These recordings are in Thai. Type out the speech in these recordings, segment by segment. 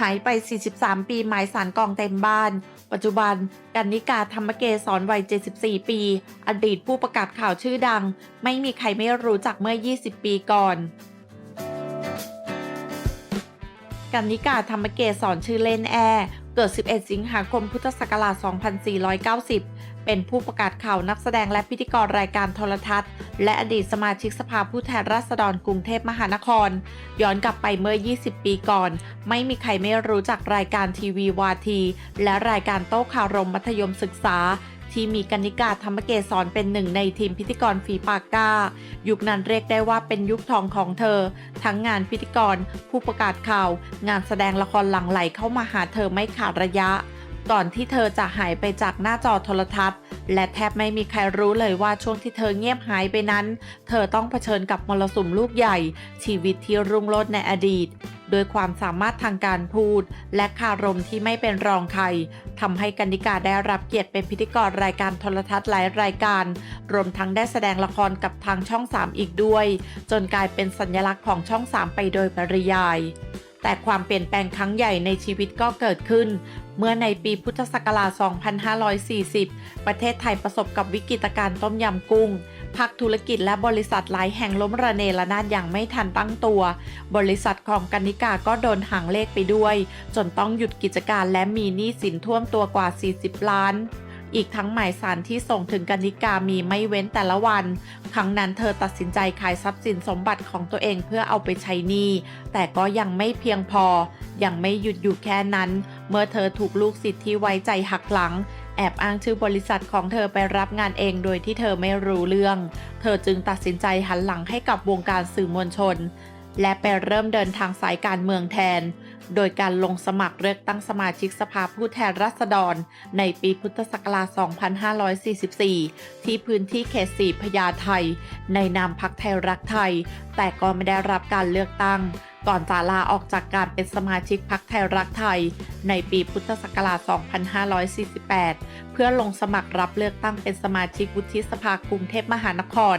หายไป 43 ปี หมายสารกองเต็มบ้าน ปัจจุบัน กันนิกาธรรมเกศรวัย 74 ปี อดีตผู้ประกาศข่าวชื่อดัง ไม่มีใครไม่รู้จักเมื่อ 20 ปีก่อน กันนิกาธรรมเกศรชื่อเล่นแอร์ เกิด 11 สิงหาคม พุทธศักราช 2490 เป็นผู้ประกาศข่าวนักแสดงและพิธีกรรายการโทรทัศน์ และอดีตสมาชิกสภาผู้แทนราษฎรกรุงเทพมหานคร ย้อนกลับไปเมื่อ 20 ปีก่อน ไม่มีใครไม่รู้จักรายการทีวีวาที และรายการโต้ข่าวรมมัธยมศึกษาที่มีกนิกาธรรมเกศรเป็นหนึ่งในทีมพิธีกรฝีปากกล้ายุคนั้นเรียกได้ว่าเป็นยุคทองของเธอ ทั้งงานพิธีกร ผู้ประกาศข่าว งานแสดงละครหลั่งไหลเข้ามาหาเธอไม่ขาดระยะ ก่อนที่เธอจะหายไปจากหน้าจอโทรทัศน์ และแทบไม่มีใครรู้เลยว่าช่วงที่เธอเงียบหายไปนั้น เธอต้องเผชิญกับมรสุมลูกใหญ่ ชีวิตที่รุ่งโรจน์ในอดีต โดยความสามารถทางการพูด และคารมที่ไม่เป็นรองใครทำให้กันนิกาได้รับเกียรติเป็นพิธีกรรายการโทรทัศน์หลายรายการ รวมทั้งได้แสดงละครกับทางช่อง 3 อีกด้วย จนกลายเป็นสัญลักษณ์ของช่อง 3 ไปโดยปริยาย แต่ความเปลี่ยนแปลงครั้งใหญ่ในชีวิตก็เกิดขึ้น เมื่อในปีพุทธศักราช 2540 ประเทศไทยประสบกับวิกฤตการณ์ต้มยำกุ้งภาคธุรกิจและบริษัทหลายแห่งล้มระเนระนาดอย่างไม่ทันตั้งตัว บริษัทของกนิกาก็โดนหางเลขไปด้วย จนต้องหยุดกิจการและมีหนี้สินท่วมตัวกว่า 40 ล้าน อีกทั้งหมายสารที่ส่งถึงกนิกามีไม่เว้นแต่ละวัน ครั้งนั้นเธอตัดสินใจขายทรัพย์สินสมบัติของตัวเองเพื่อเอาไปใช้หนี้ แต่ก็ยังไม่เพียงพอ ยังไม่หยุดอยู่แค่นั้น เมื่อเธอถูกลูกศิษย์ที่ไว้ใจหักหลังแอบอ้างชื่อบริษัทของเธอไปรับงานเองโดยที่เธอไม่รู้เรื่อง เธอจึงตัดสินใจหันหลังให้กับวงการสื่อมวลชน และไปเริ่มเดินทางสายการเมืองแทน โดยการลงสมัครเลือกตั้งสมาชิกสภาผู้แทนราษฎร ในปีพุทธศักราช 2544 ที่พื้นที่เขตสีพญาไทย ในนามพักไทยรักไทย แต่ก็ไม่ได้รับการเลือกตั้ง ก่อนจะลาออกจากการเป็นสมาชิกพักไทยรักไทย ในปีพุทธศักราช 2548 เพื่อลงสมัครรับเลือกตั้งเป็นสมาชิกวุฒิสภากรุงเทพมหานคร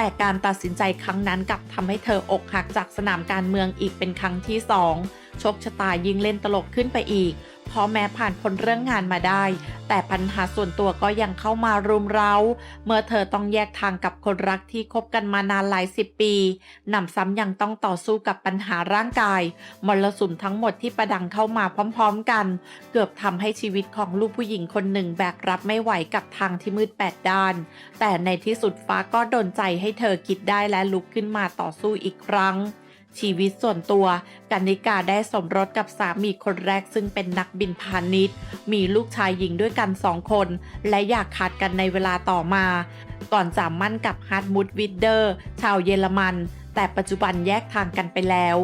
แต่การตัดสินใจครั้งนั้นกลับทำให้เธออกหักจากสนามการเมืองอีกเป็นครั้งที่สองโชคชะตายิ่งเล่นตลกขึ้นไปอีก เพราะแม้ผ่านพ้นเรื่องงานมาได้ แต่ปัญหาส่วนตัวก็ยังเข้ามารุมเร้า เมื่อเธอต้องแยกทางกับคนรักที่คบกันมานานหลายสิบปีหนำซ้ำยังต้องต่อสู้กับปัญหาร่างกายมรสุมทั้งหมดที่ประดังเข้ามาพร้อมๆกัน เกือบทำให้ชีวิตของลูกผู้หญิงคนหนึ่งแบกรับไม่ไหวกับทางที่มืดแปดด้าน แต่ในที่สุดฟ้าก็ดนใจให้เธอคิดได้และลุกขึ้นมาต่อสู้อีกครั้ง ชีวิตส่วนตัว กันนิกาได้สมรสกับสามีคนแรกซึ่งเป็นนักบินพาณิชย์ มีลูกชายหญิงด้วยกันสองคน และอยากขาดกันในเวลาต่อมา ก่อนจะมั่นกับฮาร์ดมุดวิดเดอร์ ชาวเยอรมัน แต่ปัจจุบันแยกทางกันไปแล้ว